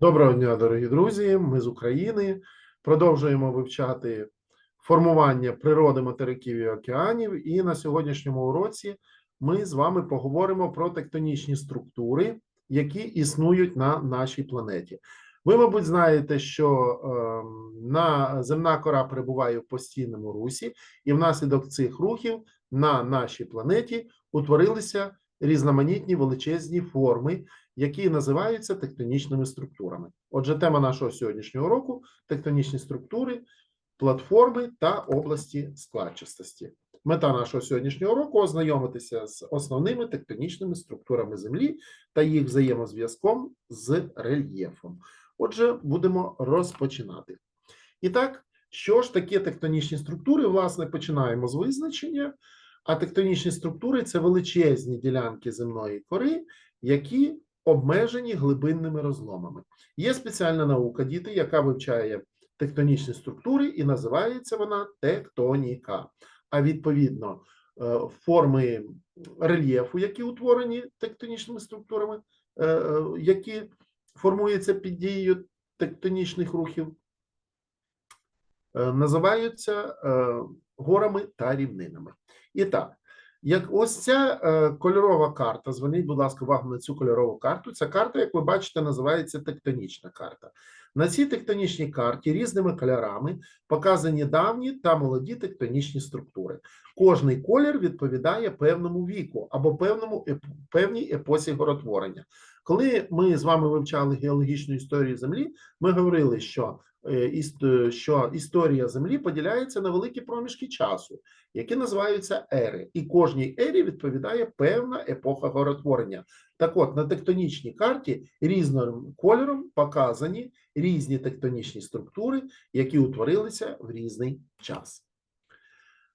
Доброго дня, дорогі друзі. Ми з України продовжуємо вивчати формування природи материків і океанів. І на сьогоднішньому уроці ми з вами поговоримо про тектонічні структури, які існують на нашій планеті. Ви, мабуть, знаєте, що е, на земна кора перебуває в постійному русі, і внаслідок цих рухів на нашій планеті утворилися різноманітні величезні форми, які називаються тектонічними структурами. Отже, тема нашого сьогоднішнього уроку тектонічні структури, платформи та області складчастості. Мета нашого сьогоднішнього уроку ознайомитися з основними тектонічними структурами Землі та їх взаємозв'язком з рельєфом. Отже, будемо розпочинати. І так, що ж таке тектонічні структури? Власне, починаємо з визначення. А тектонічні структури це величезні ділянки земної кори, які обмежені глибинними розломами. Є спеціальна наука, діти, яка вивчає тектонічні структури, і називається вона тектоніка. А відповідно, е, форми рельєфу, які утворені тектонічними структурами, е, е, які формуються під дією тектонічних рухів, називаються горами та рівнинами. І так, як ось ця е, кольорова карта, зверніть, будь ласка, увагу на цю кольорову карту. Ця карта, як ви бачите, називається тектонічна карта. На цій тектонічній карті різними кольорами показані давні та молоді тектонічні структури. Кожний колір відповідає певному віку або певному певній епосі горотворення. Коли ми з вами вивчали геологічну історію Землі, ми говорили, що що історія Землі поділяється на великі проміжки часу, які називаються ери, і кожній ері відповідає певна епоха горотворення. Так от на тектонічній карті різним кольором показані різні тектонічні структури, які утворилися в різний час.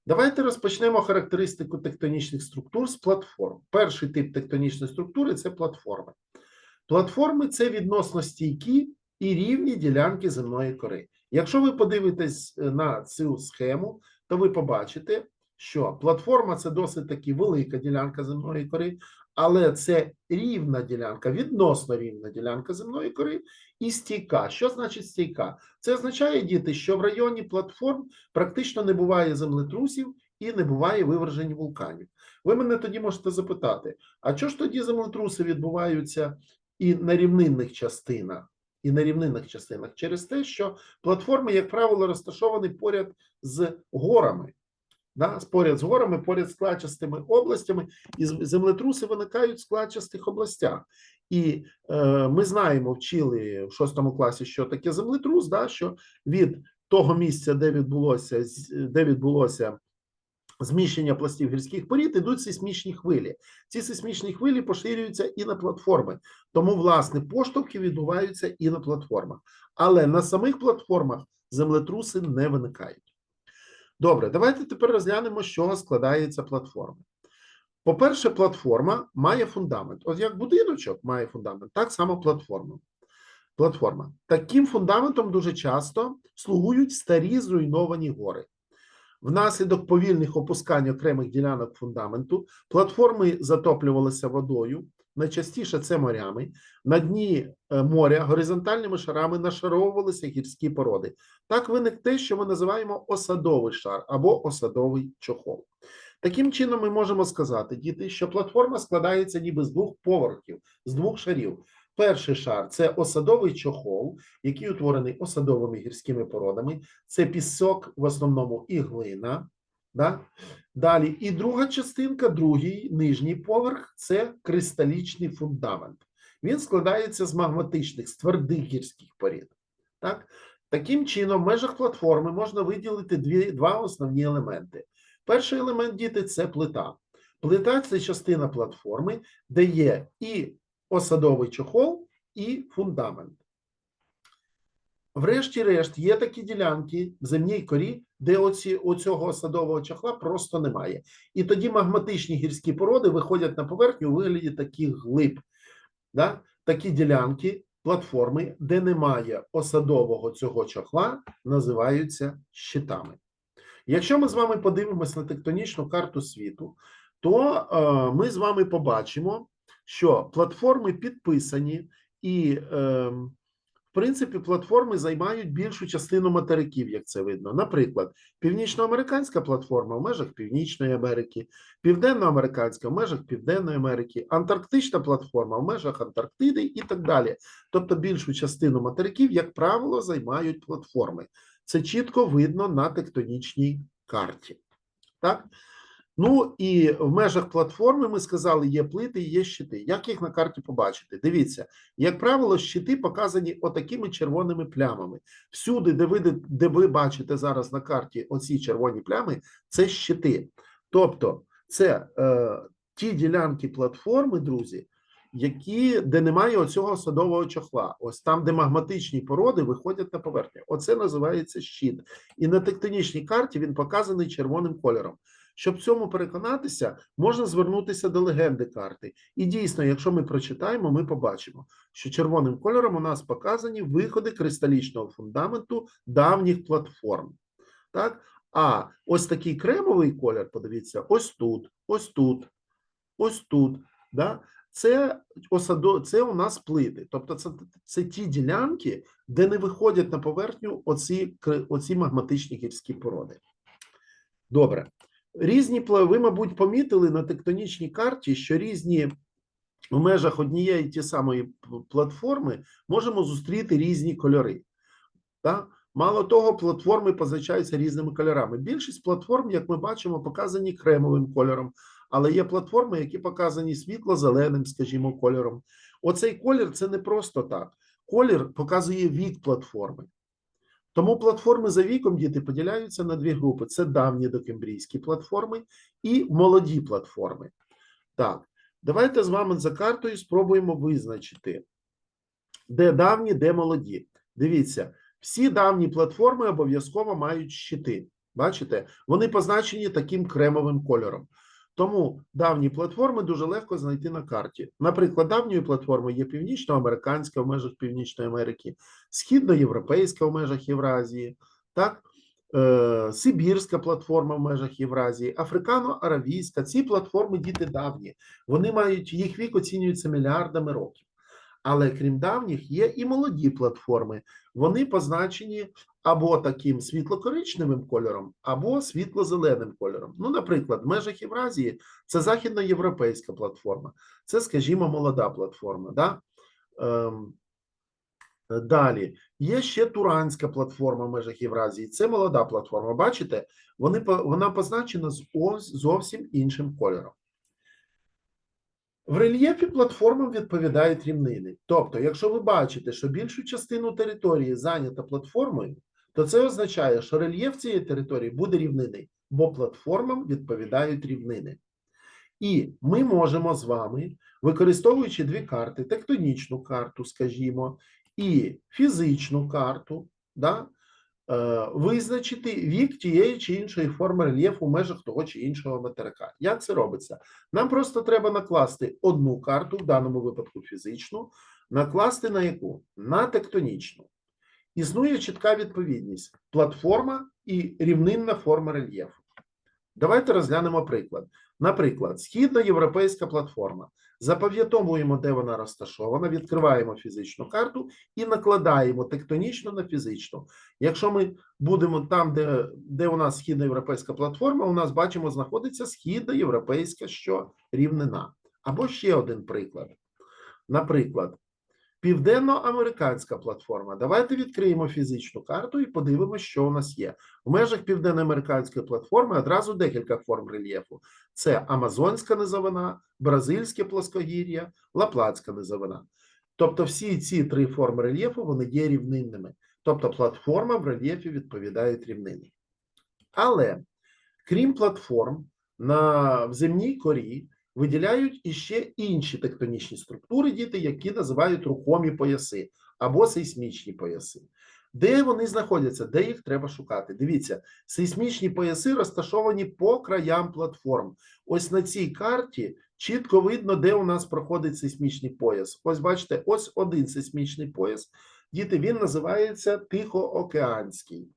Давайте розпочнемо характеристику тектонічних структур з платформ. Перший тип тектонічної структури це платформи. Платформи це відносно стійкі і рівні ділянки земної кори. Якщо ви подивитесь е, на цю схему, то ви побачите, що платформа це досить таки велика ділянка земної кори, але це рівна ділянка, відносно рівна ділянка земної кори і стійка. Що значить стійка? Це означає, діти, що в районі платформ практично не буває землетрусів і не буває вивержень вулканів. Ви мене тоді можете запитати: а чого ж тоді землетруси відбуваються і на рівнинних частинах? І на рівнинних частинах через те, що платформи, як правило, розташовані поряд з горами. Да, поряд з горами, поряд з складчастими областями, і землетруси виникають в складчастих областях. І е, ми знаємо, вчили в шостому класі, що таке землетрус, да, що від того місця, де відбулося, де відбулося зміщення пластів гірських порід, ідуть сейсмічні хвилі. Ці сейсмічні хвилі поширюються і на платформи, тому власне поштовхи відбуваються і на платформах. Але на самих платформах землетруси не виникають. Добре, давайте тепер розглянемо, з чого складається платформа. По-перше, платформа має фундамент. От як будиночок має фундамент, так само платформа. Платформа. Таким фундаментом дуже часто слугують старі зруйновані гори. Внаслідок повільних опускань окремих ділянок фундаменту платформи затоплювалися водою, найчастіше це морями. На дні е, моря горизонтальними шарами нашаровувалися гірські породи. Так виник те, що ми називаємо осадовий шар або осадовий чохол. Таким чином, ми можемо сказати, діти, що платформа складається ніби з двох поверхів, з двох шарів. Перший шар це осадовий чохол, який утворений осадовими гірськими породами. Це пісок в основному і глина. Да? Далі, і друга частинка, другий нижній поверх це кристалічний фундамент. Він складається з магматичних, з твердих гірських порід. Так? Таким чином, в межах платформи можна виділити дві, два основні елементи. Перший елемент діти це плита. Плита це частина платформи, де є і осадовий чохол, і фундамент. Врешті-решт, є такі ділянки в земній корі, де оці, оцього садового чохла просто немає. І тоді магматичні гірські породи виходять на поверхню у вигляді таких глиб. Да? Такі ділянки, платформи, де немає осадового цього чохла, називаються щитами. Якщо ми з вами подивимося на тектонічну карту світу, то е, ми з вами побачимо, що платформи підписані і. Е, в принципі, платформи займають більшу частину материків, як це видно. Наприклад, північноамериканська платформа в межах Північної Америки, південноамериканська в межах Південної Америки, Антарктична платформа в межах Антарктиди і так далі. Тобто більшу частину материків, як правило, займають платформи. Це чітко видно на тектонічній карті. Так? Ну і в межах платформи ми сказали, є плити є щити. Як їх на карті побачити? Дивіться, як правило, щити показані отакими червоними плямами. Всюди, де ви, де ви бачите зараз на карті оці червоні плями, це щити. Тобто, це е, ті ділянки платформи, друзі, які, де немає оцього садового чохла. Ось там, де магматичні породи виходять на поверхню. Оце називається щит. І на тектонічній карті він показаний червоним кольором. Щоб в цьому переконатися, можна звернутися до легенди карти. І дійсно, якщо ми прочитаємо, ми побачимо, що червоним кольором у нас показані виходи кристалічного фундаменту давніх платформ. Так? А ось такий кремовий колір, подивіться, ось тут, ось тут, ось тут. Да? Це осадо, це у нас плити. Тобто, це, це ті ділянки, де не виходять на поверхню оці, оці магматичні гірські породи. Добре. Різні ви, мабуть, помітили на тектонічній карті, що різні в межах однієї ті самої платформи можемо зустріти різні кольори. Так? Мало того, платформи позначаються різними кольорами. Більшість платформ, як ми бачимо, показані кремовим кольором, але є платформи, які показані світло-зеленим, скажімо, кольором. Оцей колір це не просто так. Колір показує вік платформи. Тому платформи за віком діти поділяються на дві групи: це давні докембрійські платформи і молоді платформи. Так, давайте з вами за картою спробуємо визначити, де давні, де молоді. Дивіться, всі давні платформи обов'язково мають щити. Бачите, вони позначені таким кремовим кольором. Тому давні платформи дуже легко знайти на карті. Наприклад, давньою платформою є північноамериканська в межах Північної Америки, східноєвропейська в межах Євразії, так, е, Сибірська платформа в межах Євразії, Африкано-Аравійська. Ці платформи діти давні. Вони мають їх вік оцінюється мільярдами років. Але крім давніх, є і молоді платформи. Вони позначені або таким світло-коричневим кольором, або світло-зеленим кольором. Ну, наприклад, в межах Євразії це західноєвропейська платформа, це, скажімо, молода платформа. Да? Ем, Далі є ще Туранська платформа в межах Євразії. Це молода платформа. Бачите, вони, вона позначена зовсім іншим кольором. В рельєфі платформам відповідають рівнини. Тобто, якщо ви бачите, що більшу частину території зайнята платформою, то це означає, що рельєф цієї території буде рівнинний, бо платформам відповідають рівнини. І ми можемо з вами, використовуючи дві карти: тектонічну карту, скажімо, і фізичну карту, да, Е, визначити вік тієї чи іншої форми рельєфу в межах того чи іншого материка. Як це робиться? Нам просто треба накласти одну карту, в даному випадку фізичну, накласти на яку? На тектонічну. Існує чітка відповідність: платформа і рівнинна форма рельєфу. Давайте розглянемо приклад. Наприклад, східноєвропейська платформа. Запам'ятовуємо, де вона розташована, відкриваємо фізичну карту і накладаємо тектонічно на фізичну. Якщо ми будемо там, де де у нас східноєвропейська платформа, у нас бачимо, знаходиться східноєвропейська що рівнина. Або ще один приклад. Наприклад, Південноамериканська платформа. Давайте відкриємо фізичну карту і подивимося, що у нас є. В межах південноамериканської платформи одразу декілька форм рельєфу: це Амазонська низовина, Бразильське плоскогір'я, Лаплатська низовина. Тобто, всі ці три форми рельєфу вони є рівнинними. Тобто, платформа в рельєфі відповідають рівнини. Але крім платформ, на в земній корі виділяють іще інші тектонічні структури, діти, які називають рухомі пояси або сейсмічні пояси. Де вони знаходяться, де їх треба шукати? Дивіться, сейсмічні пояси розташовані по краям платформ. Ось на цій карті чітко видно, де у нас проходить сейсмічний пояс. Ось бачите, ось один сейсмічний пояс. Діти, він називається Тихоокеанський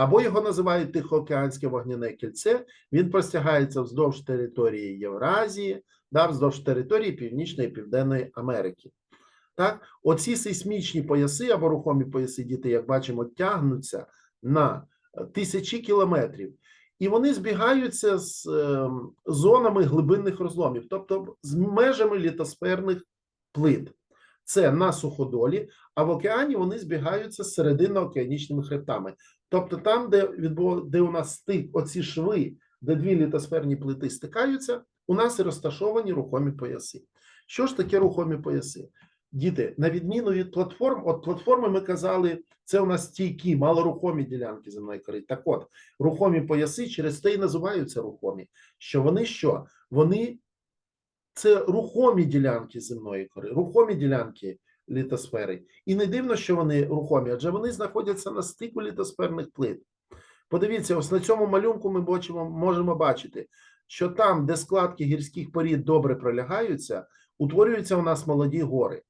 або його називають Тихоокеанське вогняне кільце. Він простягається вздовж території Євразії, да, вздовж території Північної і Південної Америки. Так, оці сейсмічні пояси або рухомі пояси, діти, як бачимо, тягнуться на е, тисячі кілометрів, і вони збігаються з е, зонами глибинних розломів, тобто з межами літосферних плит. Це на суходолі, а в океані вони збігаються з серединно-океанічними хребтами. Тобто там, де відбув, де у нас стик, оці шви, де дві літосферні плити стикаються, у нас і розташовані рухомі пояси. Що ж таке рухомі пояси? Діти, на відміну від платформ, от платформи ми казали, це у нас стійкі, малорухомі ділянки земної кори. Так от, рухомі пояси через те і називаються рухомі. Що вони що? Вони це рухомі ділянки земної кори, рухомі ділянки літосфери. І не дивно, що вони рухомі, адже вони знаходяться на стику літосферних плит. Подивіться, ось на цьому малюнку ми бачимо, можемо бачити, що там, де складки гірських порід добре пролягаються, утворюються у нас молоді гори.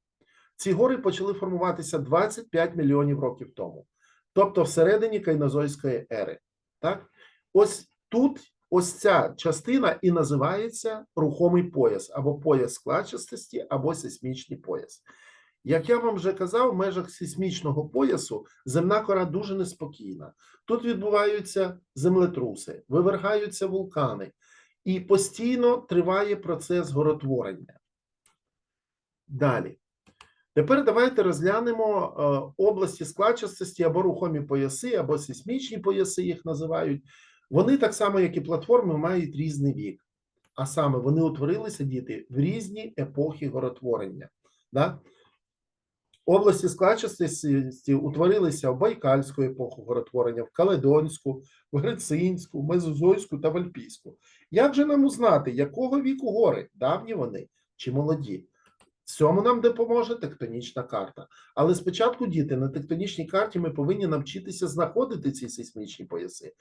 Ці гори почали формуватися 25 мільйонів років тому, тобто всередині кайнозойської ери. Так? Ось тут ось ця частина і називається рухомий пояс, або пояс складчастості, або сейсмічний пояс. Як я вам вже казав, в межах сейсмічного поясу земна кора дуже неспокійна. Тут відбуваються землетруси, вивергаються вулкани, і постійно триває процес горотворення. Далі. Тепер давайте розглянемо е, області складчастості або рухомі пояси, або сейсмічні пояси їх називають. Вони так само, як і платформи, мають різний вік. А саме вони утворилися діти в різні епохи горотворення. Да? Області складчастості утворилися в Байкальську епоху горотворення, в Каледонську, в Грицинську, Мезозойську та в Альпійську. Як же нам узнати, якого віку гори? Давні вони чи молоді? Цьому нам допоможе тектонічна карта. Але спочатку, діти, на тектонічній карті ми повинні навчитися знаходити ці сейсмічні пояси,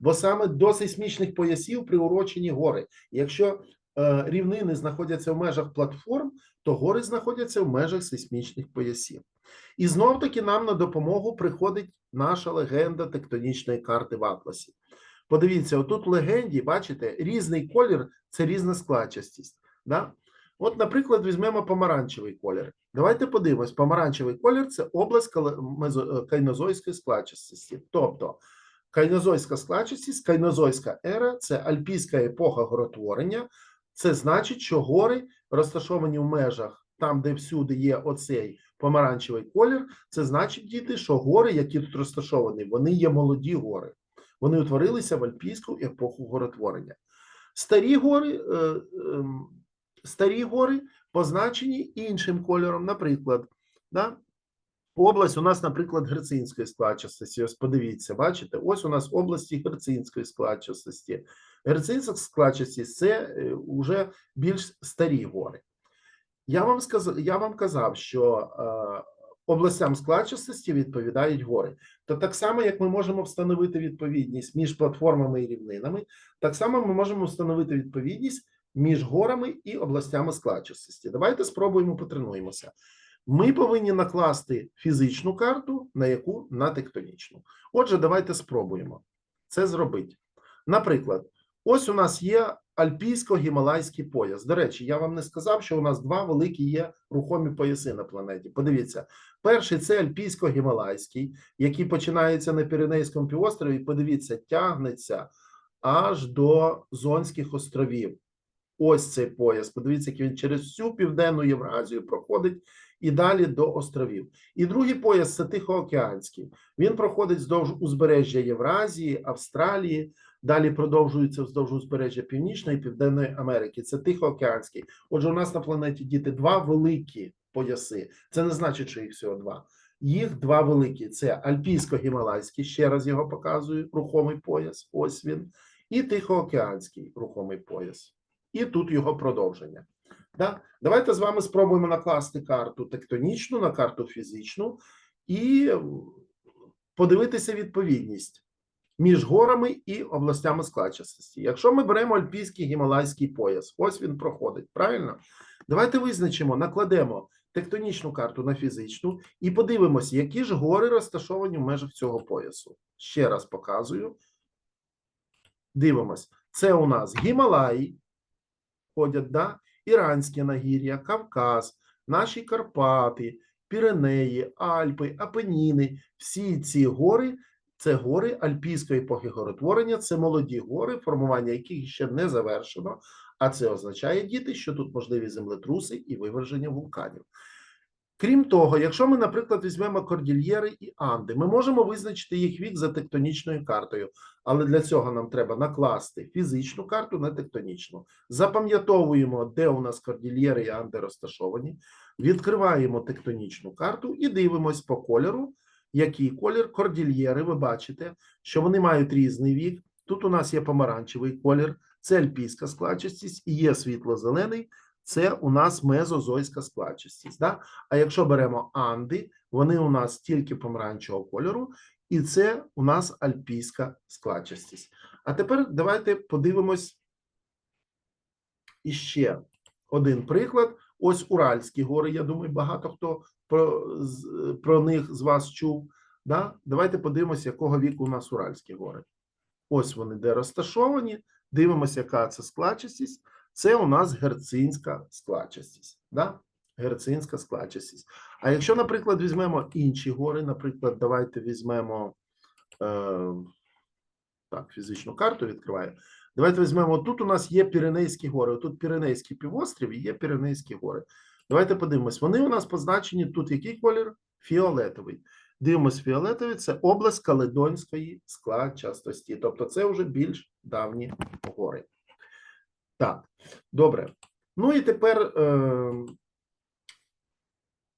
бо саме до сейсмічних поясів приурочені гори. Якщо е, рівнини знаходяться в межах платформ, то гори знаходяться в межах сейсмічних поясів. І знов таки нам на допомогу приходить наша легенда тектонічної карти в Атласі. Подивіться, отут в легенді, бачите, різний колір це різна складчастість. Да? От, наприклад, візьмемо помаранчевий колір. Давайте подивимось: помаранчевий колір це область е, кайнозойської складчастості. Тобто кайнозойська складчастість, кайнозойська ера це альпійська епоха горотворення. Це значить, що гори розташовані в межах там, де всюди є оцей помаранчевий колір. Це значить, діти, що гори, які тут розташовані, вони є молоді гори. Вони утворилися в альпійську епоху горотворення. Старі гори, е, ем, старі гори позначені іншим кольором. Наприклад, да? область у нас, наприклад, герцинської складчастості. Ось подивіться, бачите, ось у нас області герцинської складчастості. Герцинська складчастість це вже більш старі гори. Я вам сказав, я вам казав, що е, областям складчастості відповідають гори. То так само, як ми можемо встановити відповідність між платформами і рівнинами, так само ми можемо встановити відповідність між горами і областями складчастості. Давайте спробуємо потренуємося. Ми повинні накласти фізичну карту, на яку на тектонічну. Отже, давайте спробуємо це зробити. Наприклад, ось у нас є альпійсько-гімалайський пояс. До речі, я вам не сказав, що у нас два великі є рухомі пояси на планеті. Подивіться, перший це альпійсько-гімалайський, який починається на Піренейському півострові. Подивіться, тягнеться аж до Зонських островів. Ось цей пояс. Подивіться, як він через всю південну Євразію проходить і далі до островів. І другий пояс це Тихоокеанський. Він проходить вздовж узбережжя Євразії, Австралії. Далі продовжується вздовж узбережжя Північної і Південної Америки. Це Тихоокеанський. Отже, у нас на планеті діти два великі пояси. Це не значить, що їх всього два. Їх два великі: це Альпійсько-Гімалайський, ще раз його показую, рухомий пояс. Ось він, і Тихоокеанський рухомий пояс. І тут його продовження. Да? Давайте з вами спробуємо накласти карту тектонічну на карту фізичну і подивитися відповідність між горами і областями складчастості. Якщо ми беремо альпійський гімалайський пояс, ось він проходить, правильно? Давайте визначимо, накладемо тектонічну карту на фізичну і подивимося, які ж гори розташовані в межах цього поясу. Ще раз показую. Дивимось. Це у нас Гімалаї, ходять, да? Іранське нагір'я, Кавказ, наші Карпати, Піренеї, Альпи, Апеніни, всі ці гори це гори альпійської епохи горотворення, це молоді гори, формування яких ще не завершено. А це означає, діти, що тут можливі землетруси і виверження вулканів. Крім того, якщо ми, наприклад, візьмемо кордільєри і Анди, ми можемо визначити їх вік за тектонічною картою, але для цього нам треба накласти фізичну карту на тектонічну. Запам'ятовуємо, де у нас кордільєри і Анди розташовані, відкриваємо тектонічну карту і дивимось по кольору, який колір кордільєри. Ви бачите, що вони мають різний вік. Тут у нас є помаранчевий колір, це альпійська складчастість, і є світло-зелений, це у нас мезозойська складчастість. Да? А якщо беремо Анди, вони у нас тільки помаранчевого кольору, і це у нас альпійська складчастість. А тепер давайте подивимось іще один приклад. Ось Уральські гори. Я думаю, багато хто про, про них з вас чув. Да? Давайте подивимося, якого віку у нас Уральські гори. Ось вони де розташовані. Дивимося, яка це складчастість. Це у нас герцинська складчастість. Да? Герцинська складчастість. А якщо, наприклад, візьмемо інші гори, наприклад, давайте візьмемо е, так, фізичну карту відкриваю. Давайте візьмемо. Тут у нас є Піренейські гори. Тут Піренейський півострів і є Піренейські гори. Давайте подивимось. Вони у нас позначені тут який колір? Фіолетовий. Дивимось, фіолетовий це область Каледонської складчастості. Тобто це вже більш давні гори. Так, добре. Ну і тепер е,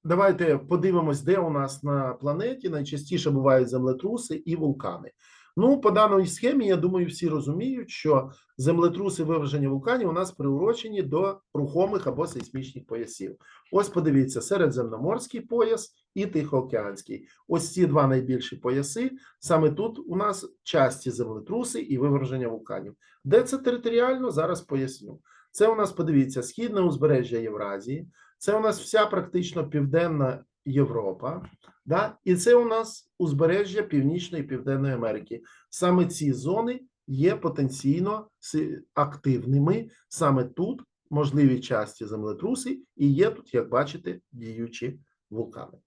давайте подивимось, де у нас на планеті найчастіше бувають землетруси і вулкани. Ну, по даній схемі, я думаю, всі розуміють, що землетруси виверження вулканів у нас приурочені до рухомих або сейсмічних поясів. Ось подивіться, середземноморський пояс і Тихоокеанський. Ось ці два найбільші пояси. Саме тут у нас часті землетруси і виверження вулканів. Де це територіально? Зараз поясню. Це у нас, подивіться, східне узбережжя Євразії, це у нас вся практично південна Європа, да? і це у нас узбережжя Північної і Південної Америки. Саме ці зони є потенційно активними. Саме тут можливі часті землетруси, і є тут, як бачите, діючі вулкани.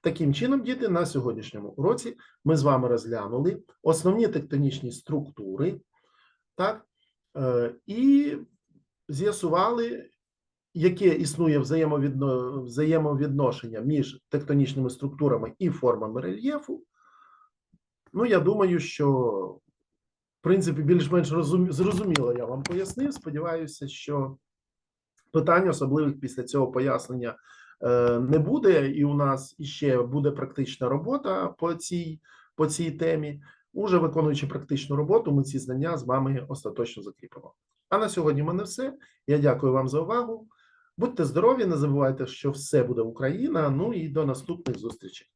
Таким чином, діти, на сьогоднішньому уроці ми з вами розглянули основні тектонічні структури, так, е, і з'ясували, яке існує взаємовідно, взаємовідношення між тектонічними структурами і формами рельєфу. Ну, я думаю, що, в принципі, більш-менш розум... зрозуміло я вам пояснив. Сподіваюся, що питань особливих після цього пояснення е, не буде, і у нас іще буде практична робота по цій, по цій темі. Уже виконуючи практичну роботу, ми ці знання з вами остаточно закріпимо. А на сьогодні в мене все. Я дякую вам за увагу. Будьте здорові, не забувайте, що все буде Україна. Ну і до наступних зустрічей.